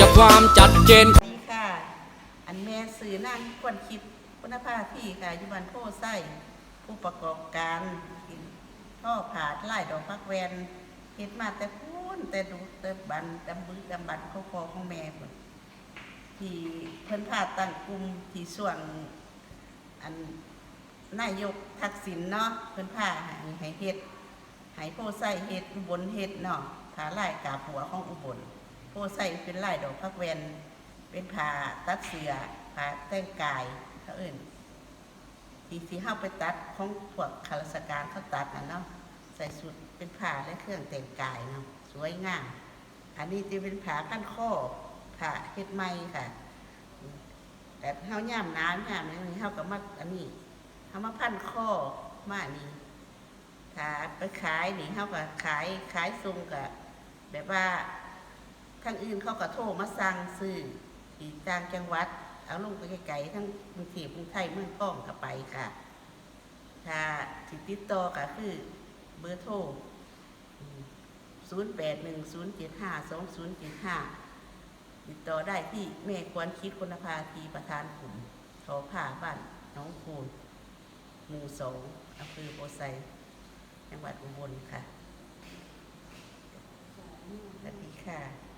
จากความจัดเจนสวัสดีค่ะ อันแม่สื่อนั่งควนคิดคุณภาพพี่ค่ะยู่บ้านโพไส้ผู้ประกอบการท่อผาดไล่ดอกพักแวนเฮ็ดมาแต่พูนแต่ดูแต่บันดำบึกดำบันเขาคอของแม่พุ่นที่เพิ่นพาตั้งกลุ่มที่ส่วนอันนายกทักษิณเนาะเพิ่นพาให้ให้เฮ็ดให้โพไส้เฮ็ดอุบลเฮ็ดเนาะผาไล่กาบหัวของอุบล โพใส่เป็นลายดอกพักแวนเป็นผ้าตัดเสือผ้าแต่งกายเขาอื่นที่ที่เข้าไปตัดของพวกข้าราชการเขาตัดนะเนาะใส่สุดเป็นผ้าและเครื่องแต่งกายเนาะสวยงาม อันนี้จะเป็นผ้าพันข้อผ้าเฮ็ดไหมค่ะ แต่เขาย่ามน้ำย่ามนี้เขากับมาอันนี้เขามาพันข้อมานี่ถ้าไปขายนี่เขาก็ขายขายทรงกับแบบว่า ทางอื่นเขาก็โทรมาสั่งซื้อที่ต่างจังหวัด เอาลงไปไกลๆทั้งกรุงเทพกรุงไทยเมืองก้องก็ไปค่ะ ถ้าสิติดต่อก็คือเบอร์โทร 0 8 1 0 7 5 2 0 7 5 ติดต่อได้ที่แม่ควรคิดคุณภาทีประธานกลุ่มทอผ้าบ้านน้องคูนหมู่สองอำเภอโพไซจังหวัดอุบลค่ะสวัสดีค่ะ